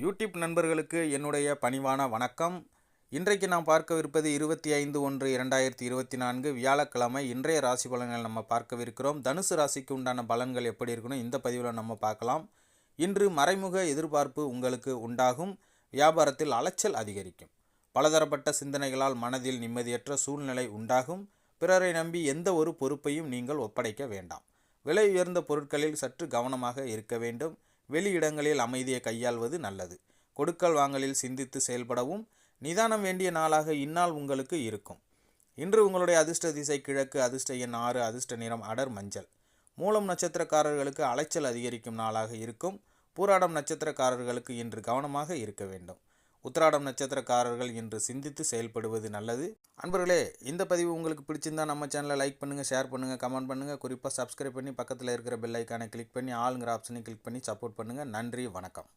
YouTube நண்பர்களுக்கு என்னுடைய பணிவான வணக்கம். இன்றைக்கு நாம் பார்க்கவிருப்பது இருபத்தி ஐந்து ஒன்று இரண்டாயிரத்தி இருபத்தி நான்கு வியாழக்கிழமை. இன்றைய ராசி பலன்கள் நம்ம பார்க்கவிருக்கிறோம். தனுசு ராசிக்கு உண்டான பலன்கள் எப்படி இருக்கணும் இந்த பதிவில் நம்ம பார்க்கலாம். இன்று மறைமுக எதிர்பார்ப்பு உங்களுக்கு உண்டாகும். வியாபாரத்தில் அலைச்சல் அதிகரிக்கும். பலதரப்பட்ட சிந்தனைகளால் மனதில் நிம்மதியற்ற சூழ்நிலை உண்டாகும். பிறரை நம்பி எந்த ஒரு பொறுப்பையும் நீங்கள் ஒப்படைக்க வேண்டாம். விலை உயர்ந்த பொருட்களில் சற்று கவனமாக இருக்க வேண்டும். வெளியிடங்களில் அமைதியை கையாள்வது நல்லது. கொடுக்கல் வாங்கலில் சிந்தித்து செயல்படவும் நிதானம் வேண்டிய நாளாக இந்நாள் உங்களுக்கு இருக்கும். இன்று உங்களுடைய அதிர்ஷ்ட திசை கிழக்கு அதிர்ஷ்ட எண் ஆறு அதிர்ஷ்ட நிறம் அடர் மஞ்சள். மூலம் நட்சத்திரக்காரர்களுக்கு அலைச்சல் அதிகரிக்கும் நாளாக இருக்கும். பூராடம் நட்சத்திரக்காரர்களுக்கு இன்று கவனமாக இருக்க வேண்டும். உத்திராடம் நட்சத்திரக்காரர்கள் இன்று சிந்தித்து செயல்படுவது நல்லது. அன்பர்களே இந்த பதிவு உங்களுக்கு பிடிச்சிருந்தா நம்ம சேனலை லைக் பண்ணுங்கள் ஷேர் பண்ணுங்கள் கமெண்ட் பண்ணுங்கள் குறிப்பாக சப்ஸ்கிரைப் பண்ணி பக்கத்தில் இருக்கிற பெல் ஐக்கானை கிளிக் பண்ணி ஆளுங்கிற ஆப்ஷனை கிளிக் பண்ணி சப்போர்ட் பண்ணுங்கள் நன்றி வணக்கம்.